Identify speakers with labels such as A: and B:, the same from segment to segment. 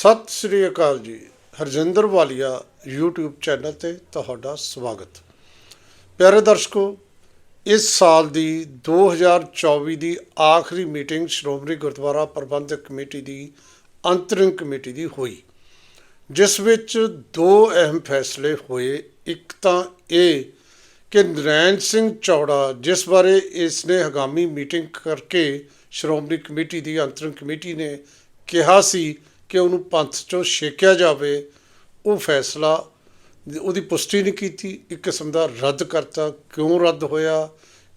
A: ਸਤਿ ਸ੍ਰੀ ਅਕਾਲ ਜੀ। ਹਰਜਿੰਦਰ ਵਾਲੀਆ YouTube channel ਤੇ ਤੁਹਾਡਾ ਸਵਾਗਤ। ਪਿਆਰੇ ਦਰਸ਼ਕੋ, ਇਸ ਸਾਲ ਦੀ 2024 ਦੀ ਆਖਰੀ ਮੀਟਿੰਗ ਸ਼੍ਰੋਮਣੀ ਗੁਰਦੁਆਰਾ ਪ੍ਰਬੰਧਕ ਕਮੇਟੀ ਦੀ ਅੰਤਰਿਮ ਕਮੇਟੀ ਦੀ ਹੋਈ, ਜਿਸ ਵਿੱਚ ਦੋ ਅਹਿਮ ਫੈਸਲੇ ਹੋਏ। ਇੱਕ ਤਾਂ ਇਹ ਕਿ ਨਰੈਣ ਸਿੰਘ ਚੌੜਾ, ਜਿਸ ਬਾਰੇ ਇਸ ਨੇ ਹਗਾਮੀ ਮੀਟਿੰਗ ਕਰਕੇ ਸ਼੍ਰੋਮਣੀ ਕਮੇਟੀ ਦੀ ਅੰਤਰਿਮ ਕਮੇਟੀ ਨੇ ਕਿਹਾ ਸੀ ਕਿ ਉਹਨੂੰ ਪੰਥ ਚੋਂ ਛੇਕਿਆ ਜਾਵੇ, ਉਹ ਫੈਸਲਾ ਉਹਦੀ ਪੁਸ਼ਟੀ ਨਹੀਂ ਕੀਤੀ, ਇੱਕ ਕਿਸਮ ਦਾ ਰੱਦ ਕਰਤਾ। ਕਿਉਂ ਰੱਦ ਹੋਇਆ?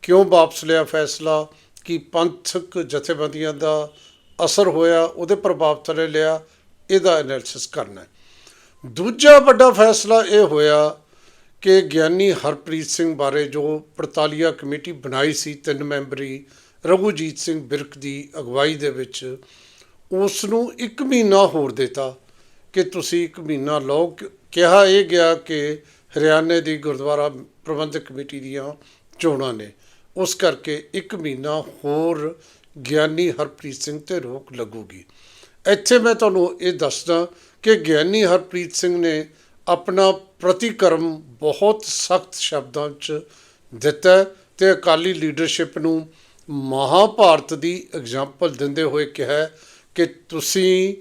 A: ਕਿਉਂ ਵਾਪਸ ਲਿਆ ਫੈਸਲਾ? ਕਿ ਪੰਥਕ ਜਥੇਬੰਦੀਆਂ ਦਾ ਅਸਰ ਹੋਇਆ? ਉਹਦੇ ਪ੍ਰਭਾਵ ਥੱਲੇ ਲਿਆ, ਇਹਦਾ ਐਨਾਲਿਸਿਸ ਕਰਨਾ ਦੂਜਾ ਵੱਡਾ ਫੈਸਲਾ ਇਹ ਹੋਇਆ ਕਿ ਗਿਆਨੀ ਹਰਪ੍ਰੀਤ ਸਿੰਘ ਬਾਰੇ ਜੋ ਪੜਤਾਲੀਆ ਕਮੇਟੀ ਬਣਾਈ ਸੀ ਤਿੰਨ ਮੈਂਬਰੀ, ਰਘੂਜੀਤ ਸਿੰਘ ਬਿਰਕ ਦੀ ਅਗਵਾਈ ਦੇ ਵਿੱਚ ਉਸ ਨੂੰ ਇੱਕ ਮਹੀਨਾ ਹੋਰ ਦਿੱਤਾ ਕਿ ਤੁਸੀਂ ਇੱਕ ਮਹੀਨਾ ਲਓ। ਕਿਹਾ ਇਹ ਗਿਆ ਕਿ ਹਰਿਆਣੇ ਦੀ ਗੁਰਦੁਆਰਾ ਪ੍ਰਬੰਧਕ ਕਮੇਟੀ ਦੀਆਂ ਚੋਣਾਂ ਨੇ। ਉਸ ਕਰਕੇ ਇੱਕ ਮਹੀਨਾ ਹੋਰ ਗਿਆਨੀ ਹਰਪ੍ਰੀਤ ਸਿੰਘ ਤੇ ਰੋਕ ਲੱਗੂਗੀ। ਇੱਥੇ ਮੈਂ ਤੁਹਾਨੂੰ ਇਹ ਦੱਸਦਾ ਕਿ ਗਿਆਨੀ ਹਰਪ੍ਰੀਤ ਸਿੰਘ ਨੇ ਆਪਣਾ ਪ੍ਰਤੀਕਰਮ ਬਹੁਤ ਸਖਤ ਸ਼ਬਦਾਂ 'ਚ ਦਿੱਤਾ ਹੈ ਤੇ ਅਕਾਲੀ ਲੀਡਰਸ਼ਿਪ ਨੂੰ ਮਹਾਭਾਰਤ ਦੀ ਐਗਜ਼ਾਮਪਲ ਦਿੰਦੇ ਹੋਏ ਕਿਹਾ ਕਿ ਤੁਸੀਂ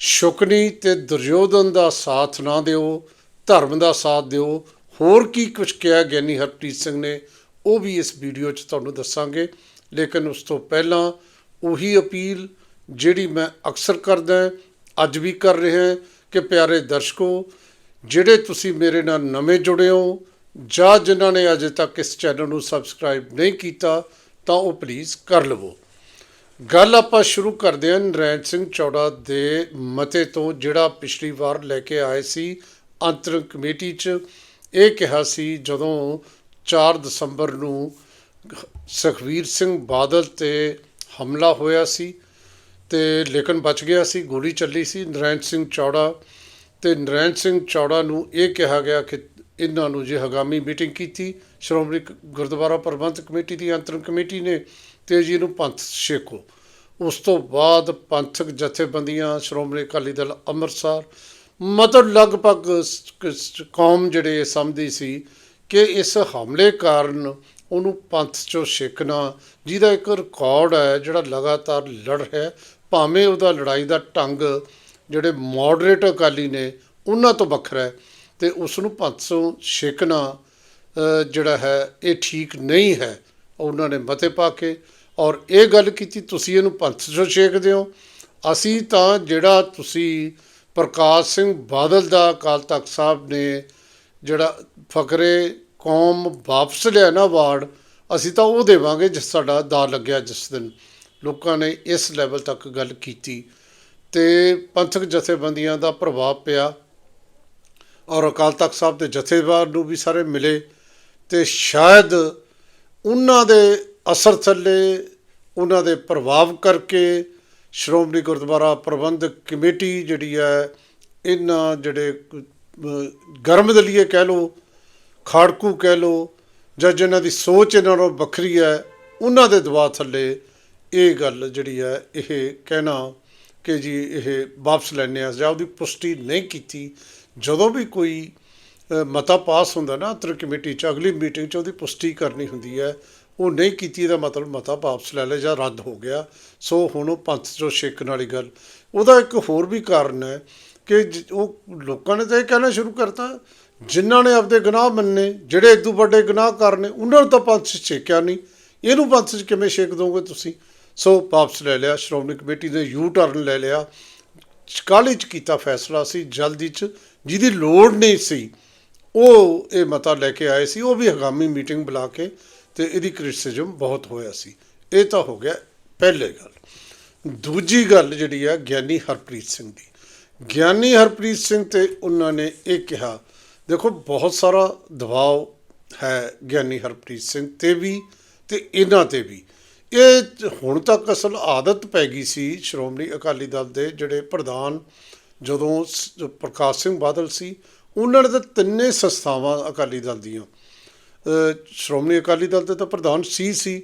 A: ਸ਼ੁਕਨੀ ਤੇ ਦੁਰਯੋਧਨ ਦਾ ਸਾਥ ਨਾ ਦਿਓ, ਧਰਮ ਦਾ ਸਾਥ ਦਿਓ। ਹੋਰ ਕੀ ਕੁਝ ਕਿਹਾ ਗਿਆਨੀ ਹਰਪ੍ਰੀਤ ਸਿੰਘ ਨੇ, ਉਹ ਵੀ ਇਸ ਵੀਡੀਓ 'ਚ ਤੁਹਾਨੂੰ ਦੱਸਾਂਗੇ। ਲੇਕਿਨ ਉਸ ਤੋਂ ਪਹਿਲਾਂ ਉਹੀ ਅਪੀਲ ਜਿਹੜੀ ਮੈਂ ਅਕਸਰ ਕਰਦਾ ਅੱਜ ਵੀ ਕਰ ਰਿਹਾ ਕਿ ਪਿਆਰੇ ਦਰਸ਼ਕੋ, ਜਿਹੜੇ ਤੁਸੀਂ ਮੇਰੇ ਨਾਲ ਨਵੇਂ ਜੁੜੇ ਹੋ ਜਾਂ ਜਿਨ੍ਹਾਂ ਨੇ ਅਜੇ ਤੱਕ ਇਸ ਚੈਨਲ ਨੂੰ ਸਬਸਕ੍ਰਾਈਬ ਨਹੀਂ ਕੀਤਾ, ਤਾਂ ਉਹ ਪਲੀਜ਼ ਕਰ ਲਵੋ। ਗੱਲ ਆਪਾਂ ਸ਼ੁਰੂ ਕਰਦੇ ਹਾਂ ਨਰੈਣ ਸਿੰਘ ਚੌੜਾ ਦੇ ਮਤੇ ਤੋਂ, ਜਿਹੜਾ ਪਿਛਲੀ ਵਾਰ ਲੈ ਕੇ ਆਏ ਸੀ ਅੰਤਰਿਮ ਕਮੇਟੀ 'ਚ। ਇਹ ਕਿਹਾ ਸੀ, ਜਦੋਂ 4 ਦਸੰਬਰ ਨੂੰ ਸੁਖਵੀਰ ਸਿੰਘ ਬਾਦਲ ਤੇ ਹਮਲਾ ਹੋਇਆ ਸੀ ਤੇ ਲੇਕਿਨ ਬਚ ਗਿਆ ਸੀ, ਗੋਲੀ ਚੱਲੀ ਸੀ ਨਰੈਣ ਸਿੰਘ ਚੌੜਾ। ਤੇ ਨਰੈਣ ਸਿੰਘ ਚੌੜਾ ਨੂੰ ਇਹ ਕਿਹਾ ਗਿਆ ਕਿ ਇਹਨਾਂ ਨੂੰ ਜੇ ਹਗਾਮੀ ਮੀਟਿੰਗ ਕੀਤੀ, ਸ਼੍ਰੋਮਣੀ ਗੁਰਦੁਆਰਾ ਪ੍ਰਬੰਧਕ ਕਮੇਟੀ ਦੀ ਅੰਤਰਿਮ ਕਮੇਟੀ ਨੇ ਤੇ ਜੀ ਨੂੰ ਪੰਥ ਛੇਕੋ। ਉਸ ਤੋਂ ਬਾਅਦ ਪੰਥਕ ਜਥੇਬੰਦੀਆਂ, ਸ਼੍ਰੋਮਣੀ ਅਕਾਲੀ ਦਲ ਅੰਮ੍ਰਿਤਸਰ, ਮਤਲਬ ਲਗਭਗ ਕੌਮ ਜਿਹੜੇ ਇਹ ਸਮਝਦੀ ਸੀ ਕਿ ਇਸ ਹਮਲੇ ਕਾਰਨ ਉਹਨੂੰ ਪੰਥ ਚੋਂ ਛੇਕਣਾ ਜਿਹਦਾ ਇੱਕ ਰਿਕਾਰਡ ਹੈ, ਜਿਹੜਾ ਲਗਾਤਾਰ ਲੜ ਰਿਹਾ ਭਾਵੇਂ ਉਹਦਾ ਲੜਾਈ ਦਾ ਢੰਗ ਜਿਹੜੇ ਮੋਡਰੇਟ ਅਕਾਲੀ ਨੇ, ਉਹਨਾਂ ਤੋਂ ਵੱਖਰਾ ਹੈ ਤੇ ਉਸ ਨੂੰ ਪੰਥ ਚੋਂ ਛੇਕਣਾ ਜਿਹੜਾ ਹੈ, ਇਹ ਠੀਕ ਨਹੀਂ ਹੈ। ਉਹਨਾਂ ਨੇ ਮਤੇ ਪਾ ਕੇ ਔਰ ਇਹ ਗੱਲ ਕੀਤੀ, ਤੁਸੀਂ ਇਹਨੂੰ ਪੰਥ ਚੋਂ ਛੇਕਦੇ ਹੋ। ਅਸੀਂ ਤਾਂ ਜਿਹੜਾ ਤੁਸੀਂ ਪ੍ਰਕਾਸ਼ ਸਿੰਘ ਬਾਦਲ ਦਾ ਅਕਾਲ ਤਖਤ ਸਾਹਿਬ ਨੇ ਜਿਹੜਾ ਫਕਰੇ ਕੌਮ ਵਾਪਸ ਲਿਆ ਨਾ ਅਵਾਰਡ ਅਸੀਂ ਤਾਂ ਉਹ ਦੇਵਾਂਗੇ ਜਿਸ ਸਾਡਾ ਦਾ ਲੱਗਿਆ ਜਿਸ ਦਿਨ। ਲੋਕਾਂ ਨੇ ਇਸ ਲੈਵਲ ਤੱਕ ਗੱਲ ਕੀਤੀ। ਤੇ ਪੰਥਕ ਜਥੇਬੰਦੀਆਂ ਦਾ ਪ੍ਰਭਾਵ ਪਿਆ ਔਰ ਅਕਾਲ ਤਖਤ ਸਾਹਿਬ ਦੇ ਜਥੇਦਾਰ ਨੂੰ ਵੀ ਸਾਰੇ ਮਿਲੇ। ਤੇ ਸ਼ਾਇਦ ਉਹਨਾਂ ਦੇ ਅਸਰ ਥੱਲੇ, ਉਹਨਾਂ ਦੇ ਪ੍ਰਭਾਵ ਕਰਕੇ ਸ਼੍ਰੋਮਣੀ ਗੁਰਦੁਆਰਾ ਪ੍ਰਬੰਧਕ ਕਮੇਟੀ ਜਿਹੜੀ ਹੈ, ਇਹਨਾਂ ਜਿਹੜੇ ਗਰਮ ਦਲੀਏ ਕਹਿ ਲਓ, ਖਾੜਕੂ ਕਹਿ ਲਓ, ਜਾਂ ਜਿਨ੍ਹਾਂ ਦੀ ਸੋਚ ਇਹਨਾਂ ਨਾਲੋਂ ਵੱਖਰੀ ਹੈ, ਉਹਨਾਂ ਦੇ ਦਬਾਅ ਥੱਲੇ ਇਹ ਗੱਲ ਜਿਹੜੀ ਹੈ, ਇਹ ਕਹਿਣਾ ਕਿ ਜੀ ਇਹ ਵਾਪਸ ਲੈਣੇ ਆ ਜਾਂ ਉਹਦੀ ਪੁਸ਼ਟੀ ਨਹੀਂ ਕੀਤੀ। ਜਦੋਂ ਵੀ ਕੋਈ ਮਤਾ ਪਾਸ ਹੁੰਦਾ ਨਾ ਅੰਤਰ ਕਮੇਟੀ ਚ, ਅਗਲੀ ਮੀਟਿੰਗ ਚ ਉਹਦੀ ਪੁਸ਼ਟੀ ਕਰਨੀ ਹੁੰਦੀ ਹੈ। ਉਹ ਨਹੀਂ ਕੀਤੀ ਇਹਦਾ ਮਤਲਬ ਮਤਾ ਵਾਪਸ ਲੈ ਲਿਆ ਜਾਂ ਰੱਦ ਹੋ ਗਿਆ। ਸੋ ਹੁਣ ਉਹ ਪੰਥ ਚੋਂ ਛੇਕਣ ਵਾਲੀ ਗੱਲ। ਉਹਦਾ ਇੱਕ ਹੋਰ ਵੀ ਕਾਰਨ ਹੈ ਕਿ ਜ- ਉਹ ਲੋਕਾਂ ਨੇ ਤਾਂ ਇਹ ਕਹਿਣਾ ਸ਼ੁਰੂ ਕਰਤਾ, ਜਿਨ੍ਹਾਂ ਨੇ ਆਪਦੇ ਗੁਨਾਹ ਮੰਨੇ, ਜਿਹੜੇ ਇਦੋਂ ਵੱਡੇ ਗੁਨਾਹਕਾਰ ਨੇ, ਉਹਨਾਂ ਨੂੰ ਤਾਂ ਪੰਥ 'ਚ ਛੇਕਿਆ ਨਹੀਂ। ਇਹਨੂੰ ਪੰਥ 'ਚ ਕਿਵੇਂ ਛੇਕ ਦੋਗੇ ਤੁਸੀਂ? ਸੋ ਵਾਪਸ ਲੈ ਲਿਆ, ਸ਼੍ਰੋਮਣੀ ਕਮੇਟੀ ਨੇ ਯੂ ਟਰਨ ਲੈ ਲਿਆ। ਕਾਹਲੀ 'ਚ ਕੀਤਾ ਫੈਸਲਾ ਸੀ, ਜਲਦੀ 'ਚ। ਜਿਹਦੀ ਲੋੜ ਨਹੀਂ ਸੀ, ਉਹ ਇਹ ਮਤਾ ਲੈ ਕੇ ਆਏ ਸੀ। ਉਹ ਵੀ ਹਗਾਮੀ ਮੀਟਿੰਗ ਬੁਲਾ ਕੇ ਤੇ ਇਹਦੀ ਕ੍ਰਿਟਿਸਿਜ਼ਮ ਬਹੁਤ ਹੋਇਆ ਸੀ। ਇਹ ਤਾਂ ਹੋ ਗਿਆ ਪਹਿਲੇ ਗੱਲ। ਦੂਜੀ ਗੱਲ ਜਿਹੜੀ ਆ ਗਿਆਨੀ ਹਰਪ੍ਰੀਤ ਸਿੰਘ ਦੀ। ਗਿਆਨੀ ਹਰਪ੍ਰੀਤ ਸਿੰਘ ਤੇ ਉਹਨਾਂ ਨੇ ਇਹ ਕਿਹਾ, ਦੇਖੋ ਬਹੁਤ ਸਾਰਾ ਦਬਾਅ ਹੈ ਗਿਆਨੀ ਹਰਪ੍ਰੀਤ ਸਿੰਘ ਤੇ ਵੀ ਤੇ ਇਹਨਾਂ ਤੇ ਵੀ। ਇਹ ਹੁਣ ਤੱਕ ਅਸਲ ਆਦਤ ਪੈ ਗਈ ਸੀ ਸ਼੍ਰੋਮਣੀ ਅਕਾਲੀ ਦਲ ਦੇ ਜਿਹੜੇ ਪ੍ਰਧਾਨ ਜਦੋਂ ਸ- ਪ੍ਰਕਾਸ਼ ਸਿੰਘ ਬਾਦਲ ਸੀ, ਉਹਨਾਂ ਨੇ ਤਾਂ ਤਿੰਨੇ ਸੰਸਥਾਵਾਂ ਅਕਾਲੀ ਦਲ ਦੀਆਂ ਸ਼੍ਰੋਮਣੀ ਅਕਾਲੀ ਦਲ ਦੇ ਤਾਂ ਪ੍ਰਧਾਨ ਸੀ ਸੀ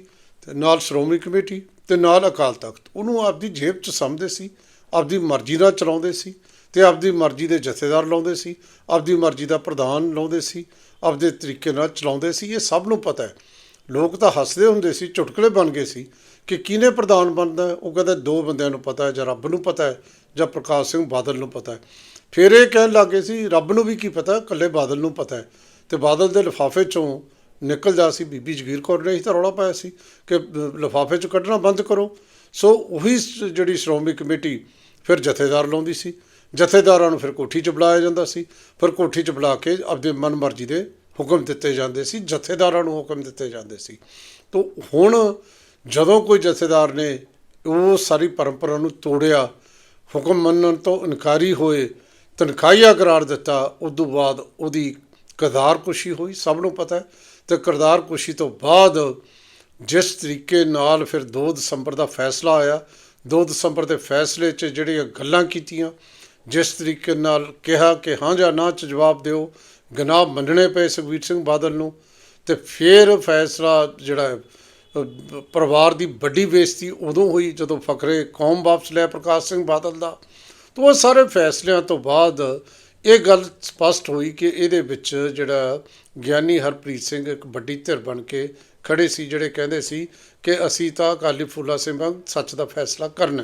A: ਤੇ ਨਾਲ ਸ਼੍ਰੋਮਣੀ ਕਮੇਟੀ ਤੇ ਨਾਲ ਅਕਾਲ ਤਖਤ। ਉਹਨੂੰ ਆਪਦੀ ਜੇਬ 'ਚ ਸਮਝਦੇ ਸੀ, ਆਪਦੀ ਮਰਜ਼ੀ ਨਾਲ ਚਲਾਉਂਦੇ ਸੀ ਤੇ ਆਪਦੀ ਮਰਜ਼ੀ ਦੇ ਜਥੇਦਾਰ ਲਾਉਂਦੇ ਸੀ, ਆਪਦੀ ਮਰਜ਼ੀ ਦਾ ਪ੍ਰਧਾਨ ਲਾਉਂਦੇ ਸੀ, ਆਪਦੇ ਤਰੀਕੇ ਨਾਲ ਚਲਾਉਂਦੇ ਸੀ। ਇਹ ਸਭ ਨੂੰ ਪਤਾ ਹੈ। ਲੋਕ ਤਾਂ ਹੱਸਦੇ ਹੁੰਦੇ ਸੀ, ਚੁਟਕਲੇ ਬਣ ਗਏ ਸੀ ਕਿ ਕਿਹਨੇ ਪ੍ਰਧਾਨ ਬਣਦਾ ਉਹ ਕਹਿੰਦਾ ਦੋ ਬੰਦਿਆਂ ਨੂੰ ਪਤਾ ਹੈ, ਜਾਂ ਰੱਬ ਨੂੰ ਪਤਾ ਹੈ, ਜਾਂ ਪ੍ਰਕਾਸ਼ ਸਿੰਘ ਬਾਦਲ ਨੂੰ ਪਤਾ ਹੈ। ਫਿਰ ਇਹ ਕਹਿਣ ਲੱਗੇ ਸੀ, ਰੱਬ ਨੂੰ ਵੀ ਕੀ ਪਤਾ, ਇਕੱਲੇ ਬਾਦਲ ਨੂੰ ਪਤਾ ਹੈ। ਤੇ ਬਾਦਲ ਦੇ ਲਿਫਾਫੇ ਚੋਂ ਨਿਕਲ ਜਾ ਸੀ। ਬੀਬੀ ਜਗੀਰ ਕੌਰ ਨੇ ਹੀ ਤਾਂ ਰੌਲਾ ਪਾਇਆ ਸੀ ਕਿ ਲਿਫਾਫੇ ਚੋਂ ਕੱਢਣਾ ਬੰਦ ਕਰੋ। ਸੋ ਉਹੀ ਜਿਹੜੀ ਸ਼੍ਰੋਮਣੀ ਕਮੇਟੀ ਫਿਰ ਜਥੇਦਾਰ ਲਾਉਂਦੀ ਸੀ। ਜਥੇਦਾਰਾਂ ਨੂੰ ਫਿਰ ਕੋਠੀ 'ਚ ਬੁਲਾਇਆ ਜਾਂਦਾ ਸੀ। ਫਿਰ ਕੋਠੀ 'ਚ ਬੁਲਾ ਕੇ ਆਪਦੇ ਮਨਮਰਜ਼ੀ ਦੇ ਹੁਕਮ ਦਿੱਤੇ ਜਾਂਦੇ ਸੀ। ਜਥੇਦਾਰਾਂ ਨੂੰ ਹੁਕਮ ਦਿੱਤੇ ਜਾਂਦੇ ਸੀ। ਤੋਂ ਹੁਣ ਜਦੋਂ ਕੋਈ ਜਥੇਦਾਰ ਨੇ ਉਹ ਸਾਰੀ ਪਰੰਪਰਾ ਨੂੰ ਤੋੜਿਆ, ਹੁਕਮ ਮੰਨਣ ਤੋਂ ਇਨਕਾਰੀ ਹੋਏ, ਤਨਖਾਹੀਆ ਕਰਾਰ ਦਿੱਤਾ, ਉਸ ਤੋਂ ਬਾਅਦ ਉਹਦੀ ਕਰਤਾਰਕੁਸ਼ੀ ਹੋਈ, ਸਭ ਨੂੰ ਪਤਾ ਹੈ। ਤੇ ਕਰਤਾਰਕੁਸ਼ੀ ਤੋਂ ਬਾਅਦ ਜਿਸ ਤਰੀਕੇ ਨਾਲ ਫਿਰ 2 ਦਸੰਬਰ ਦਾ ਫੈਸਲਾ ਆਇਆ 2 ਦਸੰਬਰ ਦੇ ਫੈਸਲੇ 'ਚ ਜਿਹੜੀਆਂ ਗੱਲਾਂ ਕੀਤੀਆਂ, ਜਿਸ ਤਰੀਕੇ ਨਾਲ ਕਿਹਾ ਕਿ ਹਾਂ ਜਾਂ ਨਾ 'ਚ ਜਵਾਬ ਦਿਓ, ਗੁਨਾਹ ਮੰਨਣੇ ਪਏ ਸੁਖਬੀਰ ਸਿੰਘ ਬਾਦਲ ਨੂੰ। ਤੇ ਫਿਰ ਫੈਸਲਾ ਜਿਹੜਾ ਪਰਿਵਾਰ ਦੀ ਵੱਡੀ ਬੇਇੱਜ਼ਤੀ ਉਦੋਂ ਹੋਈ ਜਦੋਂ ਫਕਰੇ ਕੌਮ ਵਾਪਸ ਲਿਆ ਪ੍ਰਕਾਸ਼ ਸਿੰਘ ਬਾਦਲ ਦਾ। ਤਾਂ ਉਹ ਸਾਰੇ ਫੈਸਲਿਆਂ ਤੋਂ ਬਾਅਦ ਇਹ ਗੱਲ ਸਪਸ਼ਟ ਹੋਈ ਕਿ ਇਹਦੇ ਵਿੱਚ ਜਿਹੜਾ ਗਿਆਨੀ ਹਰਪ੍ਰੀਤ ਸਿੰਘ ਇੱਕ ਵੱਡੀ ਧਿਰ ਬਣ ਕੇ ਖੜੇ ਸੀ, ਜਿਹੜੇ ਕਹਿੰਦੇ ਸੀ ਕਿ ਅਸੀਂ ਤਾਂ ਅਕਾਲੀ ਫੂਲਾ ਸਿੰਘ ਵਾਂਗ ਸੱਚ ਦਾ ਫੈਸਲਾ ਕਰਨਾ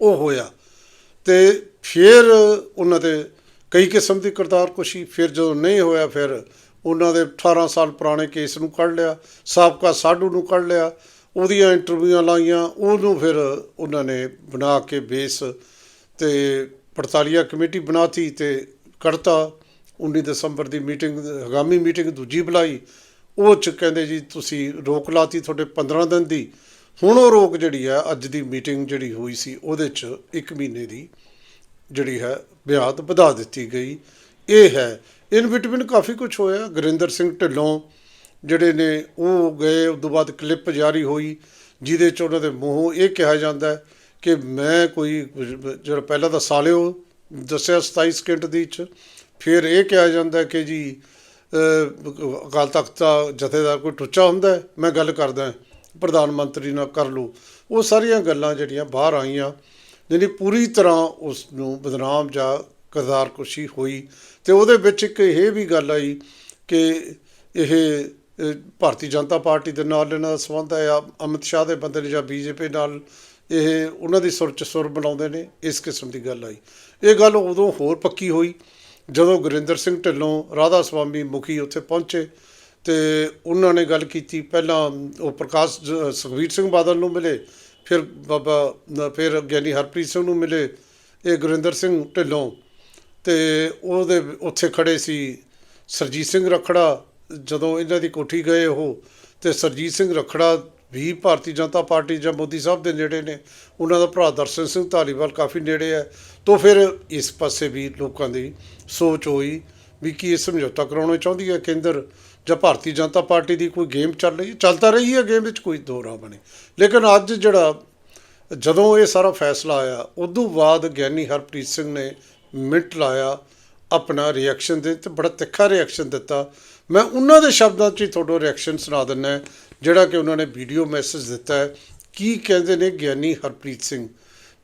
A: ਉਹ ਹੋਇਆ। ਤੇ ਫਿਰ ਉਹਨਾਂ ਦੇ ਕਈ ਕਿਸਮ ਦੀ ਕਰਤਾਰਕੁਸ਼ੀ ਫਿਰ ਜਦੋਂ ਨਹੀਂ ਹੋਇਆ ਫਿਰ ਉਹਨਾਂ ਦੇ 18 ਸਾਲ ਪੁਰਾਣੇ ਕੇਸ ਨੂੰ ਕੱਢ ਲਿਆ, ਸਾਬਕਾ ਸਾਡੂ ਨੂੰ ਕੱਢ ਲਿਆ, ਉਹਦੀਆਂ ਇੰਟਰਵਿਊਆਂ ਲਾਈਆਂ, ਉਹਨੂੰ ਫਿਰ ਉਹਨਾਂ ਨੇ ਬਣਾ ਕੇ ਬੇਸ ਤੇ ਪੜਤਾਲੀਆ ਕਮੇਟੀ ਬਣਾਤੀ ਤੇ ਕਰਤਾ। 19 ਦਸੰਬਰ ਦੀ ਮੀਟਿੰਗ, ਹਗਾਮੀ ਮੀਟਿੰਗ ਦੂਜੀ ਬੁਲਾਈ। ਉਹ ਚ ਕਹਿੰਦੇ ਜੀ, ਤੁਸੀਂ ਰੋਕ ਲਾਤੀ ਤੁਹਾਡੇ 15 ਦਿਨ ਦੀ। ਹੁਣ ਉਹ ਰੋਕ ਜਿਹੜੀ ਹੈ, ਅੱਜ ਦੀ ਮੀਟਿੰਗ ਜਿਹੜੀ ਹੋਈ ਸੀ, ਉਹਦੇ ਚ 1 ਮਹੀਨੇ ਦੀ ਜਿਹੜੀ ਹੈ ਬਿਆਦ ਵਧਾ ਦਿੱਤੀ ਗਈ। ਇਹ ਹੈ ਇਨ ਬਿਟਵੀਨ ਕਾਫੀ ਕੁਝ ਹੋਇਆ। ਗੁਰਿੰਦਰ ਸਿੰਘ ਢਿੱਲੋਂ ਜਿਹੜੇ ਨੇ, ਉਹ ਗਏ, ਉਸ ਤੋਂ ਬਾਅਦ ਕਲਿੱਪ ਜਾਰੀ ਹੋਈ, ਜਿਹਦੇ ਚ ਉਹਨਾਂ ਦੇ ਮੂੰਹੋਂ ਇਹ ਕਿਹਾ ਜਾਂਦਾ ਹੈ ਕਿ ਮੈਂ ਕੋਈ ਜਿਹੜਾ ਪਹਿਲਾਂ ਤਾਂ ਸਾਲਿਓ ਦੱਸਿਆ 27 ਸਕਿੰਟ ਦੀ ਚ, ਫਿਰ ਇਹ ਕਿਹਾ ਜਾਂਦਾ ਕਿ ਜੀ ਅਕਾਲ ਤਖਤ ਦਾ ਜਥੇਦਾਰ ਕੋਈ ਟੁੱਚਾ ਹੁੰਦਾ ਮੈਂ ਗੱਲ ਕਰਦਾ ਪ੍ਰਧਾਨ ਮੰਤਰੀ ਨਾਲ ਕਰ ਲਓ। ਉਹ ਸਾਰੀਆਂ ਗੱਲਾਂ ਜਿਹੜੀਆਂ ਬਾਹਰ ਆਈਆਂ ਜਿਹੜੀ ਪੂਰੀ ਤਰ੍ਹਾਂ ਉਸ ਨੂੰ ਬਦਨਾਮ ਜਾਂ ਕਰਤਾਰਕੁਸ਼ੀ ਹੋਈ। ਤੇ ਉਹਦੇ ਵਿੱਚ ਇੱਕ ਇਹ ਵੀ ਗੱਲ ਆਈ ਕਿ ਇਹ ਭਾਰਤੀ ਜਨਤਾ ਪਾਰਟੀ ਦੇ ਨਾਲ ਇਹਨਾਂ ਦਾ ਸੰਬੰਧ ਹੈ ਆ ਅਮਿਤ ਸ਼ਾਹ ਦੇ ਬੰਦੇ ਨੇ ਜਾਂ ਬੀਜੇਪੀ ਨਾਲ ਇਹ ਉਹਨਾਂ ਦੀ ਸੁਰ ਚ ਸੁਰ ਬਣਾਉਂਦੇ ਨੇ, ਇਸ ਕਿਸਮ ਦੀ ਗੱਲ ਆਈ। ਇਹ ਗੱਲ ਉਦੋਂ ਹੋਰ ਪੱਕੀ ਹੋਈ, ਜਦੋਂ ਗੁਰਿੰਦਰ ਸਿੰਘ ਢਿੱਲੋਂ ਰਾਧਾ ਸੁਆਮੀ ਮੁਖੀ ਉੱਥੇ ਪਹੁੰਚੇ ਤੇ ਉਹਨਾਂ ਨੇ ਗੱਲ ਕੀਤੀ। ਪਹਿਲਾਂ ਉਹ ਪ੍ਰਕਾਸ਼ ਜ- ਸੁਖਬੀਰ ਸਿੰਘ ਬਾਦਲ ਨੂੰ ਮਿਲੇ, ਫਿਰ ਬਾਬਾ ਫਿਰ ਗਿਆਨੀ ਹਰਪ੍ਰੀਤ ਸਿੰਘ ਨੂੰ ਮਿਲੇ, ਇਹ ਗੁਰਿੰਦਰ ਸਿੰਘ ਢਿੱਲੋਂ ਤੇ ਉਹਦੇ ਉੱਥੇ ਖੜੇ ਸੀ ਸਰਜੀਤ ਸਿੰਘ ਰਖੜਾ। ਜਦੋਂ ਇਹਨਾਂ ਦੀ ਕੋਠੀ ਗਏ ਉਹ ਤੇ ਸਰਜੀਤ ਸਿੰਘ ਰਖੜਾ ਵੀ ਭਾਰਤੀ ਜਨਤਾ ਪਾਰਟੀ ਜਾਂ ਮੋਦੀ ਸਾਹਿਬ ਦੇ ਨੇੜੇ ਨੇ, ਉਹਨਾਂ ਦਾ ਭਰਾ ਦਰਸ਼ਨ ਸਿੰਘ ਧਾਲੀਵਾਲ ਕਾਫੀ ਨੇੜੇ ਹੈ। ਤੋਂ ਫਿਰ ਇਸ ਪਾਸੇ ਵੀ ਲੋਕਾਂ ਦੀ ਸੋਚ ਹੋਈ ਵੀ ਕੀ ਇਹ ਸਮਝੌਤਾ ਕਰਾਉਣਾ ਚਾਹੁੰਦੀ ਹੈ ਕੇਂਦਰ ਜਾਂ ਭਾਰਤੀ ਜਨਤਾ ਪਾਰਟੀ ਦੀ ਕੋਈ ਗੇਮ ਚੱਲ ਰਹੀ ਹੈ? ਚੱਲਦਾ ਰਹੀ ਹੈ ਗੇਮ ਵਿੱਚ ਕੋਈ ਦੋ ਬਣੇ। ਲੇਕਿਨ ਅੱਜ ਜਿਹੜਾ ਜਦੋਂ ਇਹ ਸਾਰਾ ਫੈਸਲਾ ਆਇਆ, ਉਦੋਂ ਬਾਅਦ ਗਿਆਨੀ ਹਰਪ੍ਰੀਤ ਸਿੰਘ ਨੇ ਮਿੰਟ ਲਾਇਆ ਆਪਣਾ ਰਿਐਕਸ਼ਨ ਦੇ ਤੇ ਬੜਾ ਤਿੱਖਾ ਰਿਐਕਸ਼ਨ ਦਿੱਤਾ। ਮੈਂ ਉਹਨਾਂ ਦੇ ਸ਼ਬਦਾਂ 'ਚ ਹੀ ਤੁਹਾਡਾ ਰਿਐਕਸ਼ਨ ਸੁਣਾ ਦਿੰਦਾ ਜਿਹੜਾ ਕਿ ਉਹਨਾਂ ਨੇ ਵੀਡੀਓ ਮੈਸੇਜ ਦਿੱਤਾ ਹੈ। ਕੀ ਕਹਿੰਦੇ ਨੇ ਗਿਆਨੀ ਹਰਪ੍ਰੀਤ ਸਿੰਘ?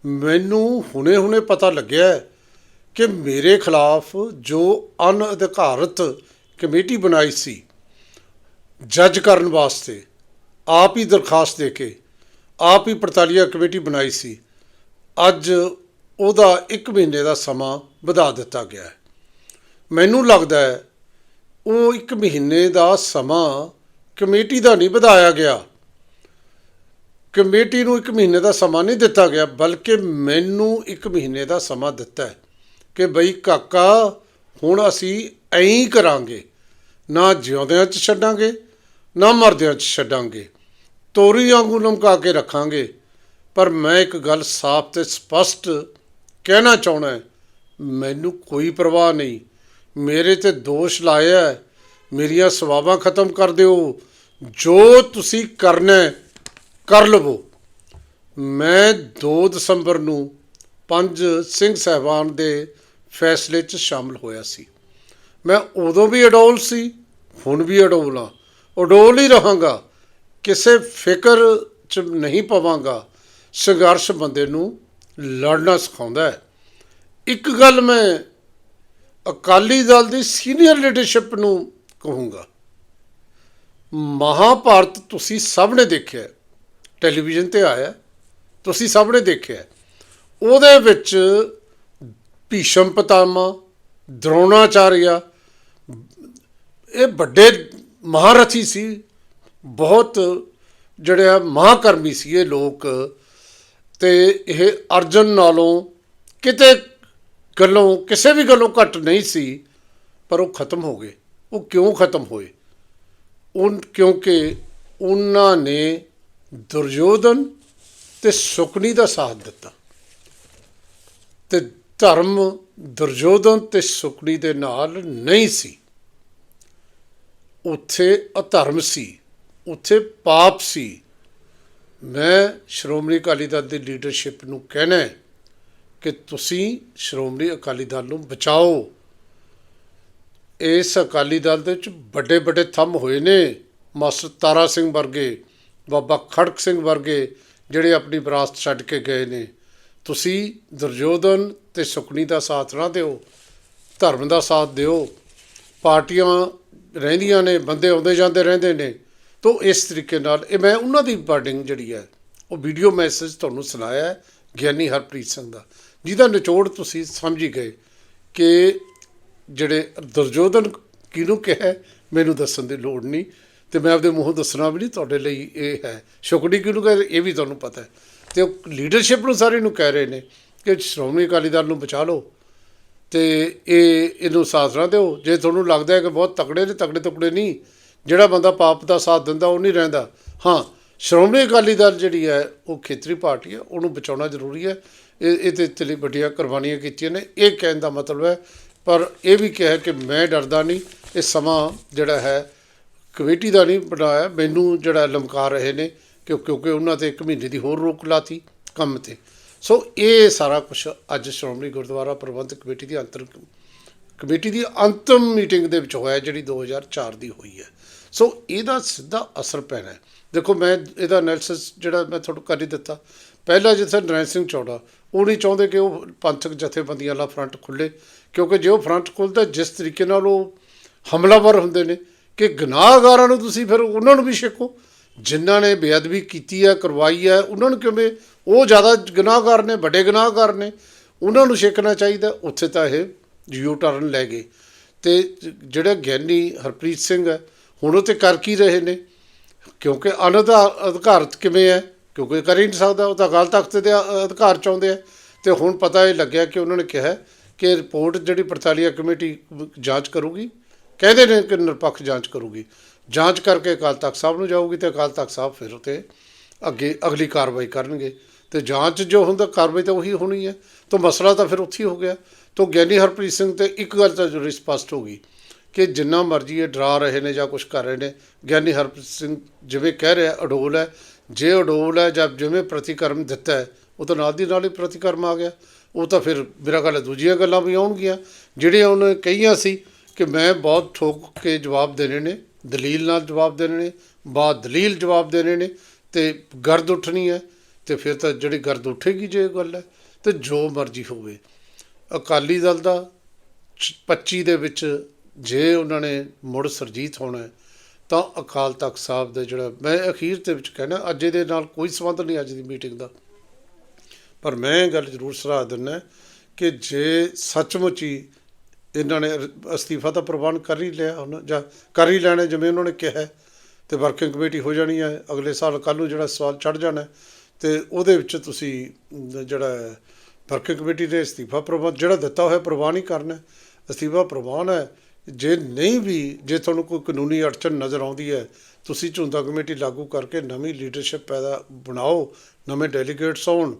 A: ਮੈਨੂੰ ਹੁਣੇ-ਹੁਣੇ ਪਤਾ ਲੱਗਿਆ ਕਿ ਮੇਰੇ ਖਿਲਾਫ ਜੋ ਅਨਅਧਿਕਾਰਤ ਕਮੇਟੀ ਬਣਾਈ ਸੀ, ਜੱਜ ਕਰਨ ਵਾਸਤੇ, ਆਪ ਹੀ ਦਰਖਾਸਤ ਦੇ ਕੇ, ਆਪ ਹੀ ਪੜਤਾਲੀਆ ਕਮੇਟੀ ਬਣਾਈ ਸੀ, ਅੱਜ ਉਹਦਾ 1 ਮਹੀਨੇ ਦਾ ਸਮਾਂ ਵਧਾ ਦਿੱਤਾ ਗਿਆ ਹੈ। ਮੈਨੂੰ ਲੱਗਦਾ ਹੈ ਉਹ 1 ਮਹੀਨੇ ਦਾ ਸਮਾਂ ਕਮੇਟੀ ਦਾ ਨਹੀਂ ਵਧਾਇਆ ਗਿਆ। ਕਮੇਟੀ ਨੂੰ 1 ਮਹੀਨੇ ਦਾ ਸਮਾਂ ਨਹੀਂ ਦਿੱਤਾ ਗਿਆ, ਬਲਕਿ ਮੈਨੂੰ 1 ਮਹੀਨੇ ਦਾ ਸਮਾਂ ਦਿੱਤਾ ਹੈ ਕਿ ਬਈ ਕਾਕਾ, ਹੁਣ ਅਸੀਂ ਐਂ ਹੀ ਕਰਾਂਗੇ। ਨਾ ਜਿਉਂਦਿਆਂ 'ਚ ਛੱਡਾਂਗੇ, ਨਾ ਮਰਦਿਆਂ 'ਚ ਛੱਡਾਂਗੇ। ਤੋਰੀ ਵਾਂਗੂ ਲਮਕਾ ਕੇ ਰੱਖਾਂਗੇ। ਪਰ ਮੈਂ ਇੱਕ ਗੱਲ ਸਾਫ਼ ਤੇ ਸਪਸ਼ਟ ਕਹਿਣਾ ਚਾਹਣਾ ਮੈਨੂੰ ਕੋਈ ਪਰਵਾਹ ਨਹੀਂ। ਮੇਰੇ ਤੇ ਦੋਸ਼ ਲਾਇਆ ਹੈ, ਮੇਰੀਆਂ ਸਵਾਵਾਂ ਖਤਮ ਕਰ ਦਿਓ। ਜੋ ਤੁਸੀਂ ਕਰਨਾ ਕਰ ਲਵੋ। ਮੈਂ 2 ਦਸੰਬਰ ਨੂੰ ਪੰਜ ਸਿੰਘ ਸਹਿਬਾਨ ਦੇ ਫੈਸਲੇ 'ਚ ਸ਼ਾਮਲ ਹੋਇਆ ਸੀ। ਮੈਂ ਉਦੋਂ ਵੀ ਅਡੋਲ ਸੀ ਹੁਣ ਵੀ ਅਡੋਲ ਹਾਂ। ਅਡੋਲ ਹੀ ਰਹਾਂਗਾ। ਕਿਸੇ ਫਿਕਰ 'ਚ ਨਹੀਂ ਪਵਾਂਗਾ। ਸੰਘਰਸ਼ ਬੰਦੇ ਨੂੰ ਲੜਨਾ ਸਿਖਾਉਂਦਾ ਹੈ। ਇੱਕ ਗੱਲ ਮੈਂ ਅਕਾਲੀ ਦਲ ਦੀ ਸੀਨੀਅਰ ਲੀਡਰਸ਼ਿਪ ਨੂੰ ਕਹੂੰਗਾ। ਮਹਾਭਾਰਤ ਤੁਸੀਂ ਸਭ ਨੇ ਦੇਖਿਆ ਟੈਲੀਵਿਜ਼ਨ ਤੇ ਆਇਆ ਤੁਸੀਂ ਸਭ ਨੇ ਦੇਖਿਆ ਉਹਦੇ ਵਿੱਚ ਭੀਸ਼ਮ ਪਤਾਮਾ ਦ੍ਰੋਣਾਚਾਰਿਆ, ਇਹ ਵੱਡੇ ਮਹਾਰਥੀ ਸੀ। ਬਹੁਤ ਜਿਹੜੇ ਆ ਮਹਾਕਰਮੀ ਸੀ ਇਹ ਲੋਕ। ਤੇ ਇਹ ਅਰਜਨ ਨਾਲੋਂ ਕਿਤੇ ਗੱਲੋਂ, ਕਿਸੇ ਵੀ ਗੱਲੋਂ ਘੱਟ ਨਹੀਂ ਸੀ, ਪਰ ਉਹ ਖਤਮ ਹੋ ਗਏ। ਉਹ ਕਿਉਂ ਖਤਮ ਹੋਏ? ਉਹ ਕਿਉਂਕਿ ਉਹਨਾਂ ਨੇ ਦੁਰਯੋਧਨ ਤੇ ਸੁਕਨੀ ਦਾ ਸਾਥ ਦਿੱਤਾ। ਤੇ ਧਰਮ ਦੁਰਯੋਧਨ ਤੇ ਸੁਕਨੀ ਦੇ ਨਾਲ ਨਹੀਂ ਸੀ। ਉੱਥੇ ਅਧਰਮ ਸੀ, ਉੱਥੇ ਪਾਪ ਸੀ। ਮੈਂ ਸ਼੍ਰੋਮਣੀ ਅਕਾਲੀ ਦਲ ਦੀ ਲੀਡਰਸ਼ਿਪ ਨੂੰ ਕਹਿਣਾ ਕਿ ਤੁਸੀਂ ਸ਼੍ਰੋਮਣੀ ਅਕਾਲੀ ਦਲ ਨੂੰ ਬਚਾਓ। ਇਸ ਅਕਾਲੀ ਦਲ ਦੇ ਵਿੱਚ ਵੱਡੇ ਵੱਡੇ ਥੰਮ ਹੋਏ ਨੇ। ਮਾਸਟਰ ਤਾਰਾ ਸਿੰਘ ਵਰਗੇ, ਬਾਬਾ ਖੜਕ ਸਿੰਘ ਵਰਗੇ ਜਿਹੜੇ ਆਪਣੀ ਵਿਰਾਸਤ ਛੱਡ ਕੇ ਗਏ ਨੇ। ਤੁਸੀਂ ਦੁਰਯੋਧਨ ਤੇ ਸੁਕਣੀ ਦਾ ਸਾਥ ਨਾ ਦਿਓ, ਧਰਮ ਦਾ ਸਾਥ ਦਿਓ। ਪਾਰਟੀਆਂ ਰਹਿੰਦੀਆਂ ਨੇ, ਬੰਦੇ ਆਉਂਦੇ ਜਾਂਦੇ ਰਹਿੰਦੇ ਨੇ। ਤੋਂ ਇਸ ਤਰੀਕੇ ਨਾਲ ਇਹ ਮੈਂ ਉਹਨਾਂ ਦੀ ਵਰਡਿੰਗ ਜਿਹੜੀ ਹੈ, ਉਹ ਵੀਡੀਓ ਮੈਸੇਜ ਤੁਹਾਨੂੰ ਸੁਣਾਇਆ ਗਿਆਨੀ ਹਰਪ੍ਰੀਤ ਸਿੰਘ ਦਾ। ਜਿਹਦਾ ਨਿਚੋੜ ਤੁਸੀਂ ਸਮਝੀ ਗਏ ਕਿ ਜਿਹੜੇ ਦੁਰਯੋਧਨ ਕਿਹਨੂੰ ਕਿਹਾ ਮੈਨੂੰ ਦੱਸਣ ਦੀ ਲੋੜ ਨਹੀਂ ਤੇ ਮੈਂ ਆਪਦੇ ਮੂੰਹੋਂ ਦੱਸਣਾ ਵੀ ਨਹੀਂ, ਤੁਹਾਡੇ ਲਈ ਇਹ ਹੈ। ਸ਼ੁਕੜੀ ਕਿਹਨੂੰ ਕਹੇ, ਇਹ ਵੀ ਤੁਹਾਨੂੰ ਪਤਾ ਹੈ। ਤੇ ਉਹ ਲੀਡਰਸ਼ਿਪ ਨੂੰ ਸਾਰੇ ਨੂੰ ਕਹਿ ਰਹੇ ਨੇ ਕਿ ਸ਼੍ਰੋਮਣੀ ਅਕਾਲੀ ਦਲ ਨੂੰ ਬਚਾ ਲਓ ਤੇ ਇਹ, ਇਹਨੂੰ ਸਾਥ ਨਾ ਦਿਓ। ਜੇ ਤੁਹਾਨੂੰ ਲੱਗਦਾ ਹੈ ਕਿ ਬਹੁਤ ਤਕੜੇ ਨੇ, ਤਕੜੇ ਤਕੜੇ ਨਹੀਂ, ਜਿਹੜਾ ਬੰਦਾ ਪਾਪ ਦਾ ਸਾਥ ਦਿੰਦਾ, ਉਹ ਨਹੀਂ ਰਹਿੰਦਾ। ਹਾਂ, ਸ਼੍ਰੋਮਣੀ ਅਕਾਲੀ ਦਲ ਜਿਹੜੀ ਹੈ, ਉਹ ਖੇਤਰੀ ਪਾਰਟੀ ਹੈ, ਉਹਨੂੰ ਬਚਾਉਣਾ ਜ਼ਰੂਰੀ ਹੈ। ਇਹ ਇਹ ਤੇ ਲਈ ਵੱਡੀਆਂ ਕੁਰਬਾਨੀਆਂ ਕੀਤੀਆਂ ਨੇ। ਇਹ ਕਹਿਣ ਦਾ ਮਤਲਬ ਹੈ, ਪਰ ਇਹ ਵੀ ਕਿਹਾ ਕਿ ਮੈਂ ਡਰਦਾ ਨਹੀਂ, ਇਹ ਸਮਾਂ ਜਿਹੜਾ ਹੈ ਕਮੇਟੀ ਦਾ ਨਹੀਂ ਬਣਾਇਆ। ਮੈਨੂੰ ਜਿਹੜਾ ਲਮਕਾ ਰਹੇ ਨੇ, ਕਿਉਂ, ਕਿਉਂਕਿ ਉਹਨਾਂ ਤੇ ਇੱਕ ਮਹੀਨੇ ਦੀ ਹੋਰ ਰੋਕ ਲਾਤੀ ਕੰਮ ਤੇ। ਸੋ ਇਹ ਸਾਰਾ ਕੁਝ ਅੱਜ ਸ਼੍ਰੋਮਣੀ ਗੁਰਦੁਆਰਾ ਪ੍ਰਬੰਧਕ ਕਮੇਟੀ ਦੀ ਅੰਤਰ ਕਮੇਟੀ ਦੀ ਅੰਤਮ ਮੀਟਿੰਗ ਦੇ ਵਿੱਚ ਹੋਇਆ, ਜਿਹੜੀ 2004 ਦੀ ਹੋਈ ਹੈ। ਸੋ ਇਹਦਾ ਸਿੱਧਾ ਅਸਰ ਪੈਣਾ ਦੇਖੋ, ਮੈਂ ਇਹਦਾ ਐਨਾਲਿਸਿਸ ਜਿਹੜਾ ਮੈਂ ਤੁਹਾਨੂੰ ਕਰ ਹੀ ਦਿੱਤਾ। ਪਹਿਲਾ ਜਿੱਥੇ ਨਰੈਣ ਸਿੰਘ ਚੌੜਾ ਉਹ ਨਹੀਂ ਚਾਹੁੰਦੇ ਕਿ ਉਹ ਪੰਥਕ ਜਥੇਬੰਦੀਆਂ ਵਾਲਾ ਫਰੰਟ ਖੁੱਲੇ, ਕਿਉਂਕਿ ਜੇ ਉਹ ਫਰੰਟ ਖੁੱਲਦਾ, ਜਿਸ ਤਰੀਕੇ ਨਾਲ ਉਹ ਹਮਲਾਵਰ ਹੁੰਦੇ ਨੇ, ਕਿ ਗੁਨਾਹਗਾਰਾਂ ਨੂੰ ਤੁਸੀਂ ਫਿਰ ਉਹਨਾਂ ਨੂੰ ਵੀ ਛੇਕੋ। ਜਿਨ੍ਹਾਂ ਨੇ ਬੇਅਦਬੀ ਕੀਤੀ ਹੈ ਕਰਵਾਈ ਹੈ ਉਹਨਾਂ ਨੂੰ ਕਿਵੇਂ ਉਹ ਜ਼ਿਆਦਾ ਗੁਨਾਹਗਾਰ ਨੇ, ਵੱਡੇ ਗੁਨਾਹਗਾਰ ਨੇ, ਉਹਨਾਂ ਨੂੰ ਛੇਕਣਾ ਚਾਹੀਦਾ। ਉੱਥੇ ਤਾਂ ਇਹ ਯੂ ਟਰਨ ਲੈ ਗਏ। ਤੇ ਜਿਹੜਾ ਗਿਆਨੀ ਹਰਪ੍ਰੀਤ ਸਿੰਘ ਹੈ, ਹੁਣ ਉਹ ਤੇ ਕਰ ਕੀ ਰਹੇ ਨੇ? ਕਿਉਂਕਿ ਅਨਧਾ ਅਧਿਕਾਰਤ ਕਿਵੇਂ ਹੈ? ਕਿਉਂਕਿ ਕਰ ਹੀ ਨਹੀਂ ਸਕਦਾ, ਉਹ ਤਾਂ ਅਕਾਲ ਤਖਤ ਦੇ ਅ- ਅਧਿਕਾਰ ਚਾਹੁੰਦੇ ਆ। ਤੇ ਹੁਣ ਪਤਾ ਇਹ ਲੱਗਿਆ ਕਿ ਉਹਨਾਂ ਨੇ ਕਿਹਾ ਕਿ ਰਿਪੋਰਟ ਜਿਹੜੀ ਪੜਤਾਲੀਆ ਕਮੇਟੀ ਜਾਂਚ ਕਰੂਗੀ, ਕਹਿੰਦੇ ਨੇ ਕਿ ਨਿਰਪੱਖ ਜਾਂਚ ਕਰੂਗੀ। ਜਾਂਚ ਕਰਕੇ ਅਕਾਲ ਤਖਤ ਸਾਹਿਬ ਨੂੰ ਜਾਊਗੀ ਤੇ ਅਕਾਲ ਤਖਤ ਸਾਹਿਬ ਫਿਰ ਉਤੇ ਅੱਗੇ ਅਗਲੀ ਕਾਰਵਾਈ ਕਰਨਗੇ। ਤੇ ਜਾਂਚ ਜੋ ਹੁੰਦਾ, ਕਾਰਵਾਈ ਤਾਂ ਉਹੀ ਹੋਣੀ ਹੈ ਤਾਂ ਮਸਲਾ ਤਾਂ ਫਿਰ ਉੱਥੇ ਹੀ ਹੋ ਗਿਆ। ਤਾਂ ਗਿਆਨੀ ਹਰਪ੍ਰੀਤ ਸਿੰਘ ਤੇ ਇੱਕ ਗੱਲ ਤਾਂ ਜ਼ਰੂਰ ਸਪਸ਼ਟ ਹੋ ਗਈ ਕਿ ਜਿੰਨਾ ਮਰਜ਼ੀ ਇਹ ਡਰਾ ਰਹੇ ਨੇ ਜਾਂ ਕੁਝ ਕਰ ਰਹੇ ਨੇ, ਗਿਆਨੀ ਹਰਪ੍ਰੀਤ ਸਿੰਘ ਜਿਵੇਂ ਕਹਿ ਰਿਹਾ, ਅਡੋਲ ਹੈ ਜੇ ਅਡੋਲ ਹੈ ਜਦ ਜਿਵੇਂ ਪ੍ਰਤੀਕਰਮ ਦਿੱਤਾ ਹੈ, ਉਹ ਤਾਂ ਨਾਲ ਦੀ ਨਾਲ ਹੀ ਪ੍ਰਤੀਕਰਮ ਆ ਗਿਆ। ਉਹ ਤਾਂ ਫਿਰ ਮੇਰਾ ਗੱਲ ਦੂਜੀਆਂ ਗੱਲਾਂ ਵੀ ਆਉਣਗੀਆਂ। ਜਿਹੜੀਆਂ ਉਹਨੇ ਕਹੀਆਂ ਸੀ ਕਿ ਮੈਂ ਬਹੁਤ ਠੋਕ ਕੇ ਜਵਾਬ ਦੇਣੇ ਨੇ, ਦਲੀਲ ਨਾਲ ਜਵਾਬ ਦੇਣੇ ਨੇ, ਬਾਅਦ ਦਲੀਲ ਜਵਾਬ ਦੇਣੇ ਨੇ, ਤੇ ਗਰਦ ਉੱਠਣੀ ਹੈ, ਤੇ ਫਿਰ ਤਾਂ ਜਿਹੜੀ ਗਰਦ ਉੱਠੇਗੀ ਜੇ ਇਹ ਗੱਲ ਹੈ, ਤੇ ਜੋ ਮਰਜ਼ੀ ਹੋਵੇ। ਅਕਾਲੀ ਦਲ ਦਾ 25 ਦੇ ਵਿੱਚ ਜੇ ਉਹਨਾਂ ਨੇ ਮੁੜ ਸਰਜੀਤ ਹੋਣਾ ਤਾਂ ਅਕਾਲ ਤਖਤ ਸਾਹਿਬ ਦਾ ਜਿਹੜਾ ਮੈਂ ਅਖੀਰ ਦੇ ਵਿੱਚ ਕਹਿਣਾ ਅੱਜ ਇਹਦੇ ਨਾਲ ਕੋਈ ਸੰਬੰਧ ਨਹੀਂ ਅੱਜ ਦੀ ਮੀਟਿੰਗ ਦਾ। ਪਰ ਮੈਂ ਇਹ ਗੱਲ ਜ਼ਰੂਰ ਸਲਾਹ ਦਿੰਦਾ ਕਿ ਜੇ ਸੱਚਮੁੱਚ ਹੀ ਇਹਨਾਂ ਨੇ ਅਸਤੀਫਾ ਤਾਂ ਪ੍ਰਵਾਨ ਕਰ ਹੀ ਲਿਆ ਹੁਣ ਜਾਂ ਕਰ ਹੀ ਲੈਣਾ ਜਿਵੇਂ ਉਹਨਾਂ ਨੇ ਕਿਹਾ ਹੈ, ਤੇ ਵਰਕਿੰਗ ਕਮੇਟੀ ਹੋ ਜਾਣੀ ਹੈ ਅਗਲੇ ਸਾਲ ਕੱਲ ਨੂੰ ਜਿਹੜਾ ਸਵਾਲ ਚੜ ਜਾਣਾ ਹੈ, ਤੇ ਉਹਦੇ ਵਿੱਚ ਤੁਸੀਂ ਜਿਹੜਾ ਵਰਕਿੰਗ ਕਮੇਟੀ ਨੇ ਅਸਤੀਫਾ ਪ੍ਰਵਾਨ ਜਿਹੜਾ ਦਿੱਤਾ ਹੋਇਆ ਪ੍ਰਵਾਨ ਹੀ ਕਰਨਾ ਅਸਤੀਫਾ ਪ੍ਰਵਾਨ ਹੈ ਜੇ ਨਹੀਂ ਵੀ, ਜੇ ਤੁਹਾਨੂੰ ਕੋਈ ਕਾਨੂੰਨੀ ਅੜਚਨ ਨਜ਼ਰ ਆਉਂਦੀ ਹੈ, ਤੁਸੀਂ ਝੁੰਦਾ ਕਮੇਟੀ ਲਾਗੂ ਕਰਕੇ ਨਵੀਂ ਲੀਡਰਸ਼ਿਪ ਪੈਦਾ ਬਣਾਓ, ਨਵੇਂ ਡੈਲੀਗੇਟਸ ਆਉਣ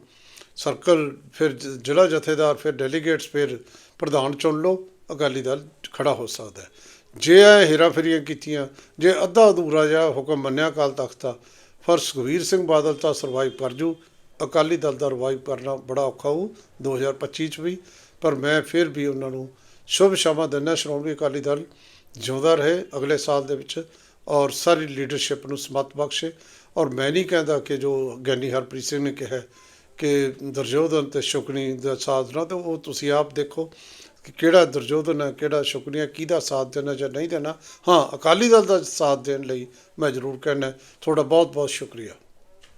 A: ਸਰਕਲ ਫਿਰ ਜ਼ਿਲ੍ਹਾ ਜਥੇਦਾਰ ਫਿਰ ਡੈਲੀਗੇਟਸ ਫਿਰ ਪ੍ਰਧਾਨ ਚੁਣ ਲਓ, ਅਕਾਲੀ ਦਲ ਖੜਾ ਹੋ ਸਕਦਾ ਹੈ। ਜੇ ਇਹ ਹੇਰਾਫੇਰੀਆਂ ਕੀਤੀਆਂ, ਜੇ ਅੱਧਾ ਅਧੂਰਾ ਜਿਹਾ ਹੁਕਮ ਮੰਨਿਆ ਅਕਾਲ ਤਖਤ ਦਾ ਫਿਰ ਸੁਖਬੀਰ ਸਿੰਘ ਬਾਦਲ ਤਾਂ ਸਰਵਾਈਵ ਕਰ ਜੂ, ਅਕਾਲੀ ਦਲ ਦਾ ਰਿਵਾਈਵ ਕਰਨਾ ਬੜਾ ਔਖਾ ਹੋਊ 2025 ਚ ਵੀ, ਪਰ ਮੈਂ ਫਿਰ ਵੀ ਉਹਨਾਂ ਨੂੰ ਸ਼ੁਭ ਸ਼ਾਮਾ ਦਿੰਦਾ ਸ਼੍ਰੋਮਣੀ ਅਕਾਲੀ ਦਲ ਜਿਉਂਦਾ ਰਹੇ ਅਗਲੇ ਸਾਲ ਦੇ ਵਿੱਚ ਔਰ ਸਾਰੀ ਲੀਡਰਸ਼ਿਪ ਨੂੰ ਸਮਤ ਬਖਸ਼ੇ। ਔਰ ਮੈਂ ਨਹੀਂ ਕਹਿੰਦਾ ਕਿ ਜੋ ਗਿਆਨੀ ਹਰਪ੍ਰੀਤ ਸਿੰਘ ਨੇ ਕਿਹਾ ਕਿ ਦਰਜੋਧਨ ਤੇ ਸ਼ੁਕਨੀ ਦਾ ਸਾਥ ਦੇਣਾ ਤੇ ਉਹ ਤੁਸੀਂ ਆਪ ਦੇਖੋ ਕਿ ਕਿਹੜਾ ਦਰਜੋਧਨ ਹੈ, ਕਿਹੜਾ ਸ਼ੁਕਨੀ ਹੈ, ਕਿਹਦਾ ਸਾਥ ਦੇਣਾ ਜਾਂ ਨਹੀਂ ਦੇਣਾ। ਹਾਂ, ਅਕਾਲੀ ਦਲ ਦਾ ਸਾਥ ਦੇਣ ਲਈ ਮੈਂ ਜ਼ਰੂਰ ਕਹਿੰਦਾ, ਤੁਹਾਡਾ ਬਹੁਤ ਬਹੁਤ ਸ਼ੁਕਰੀਆ।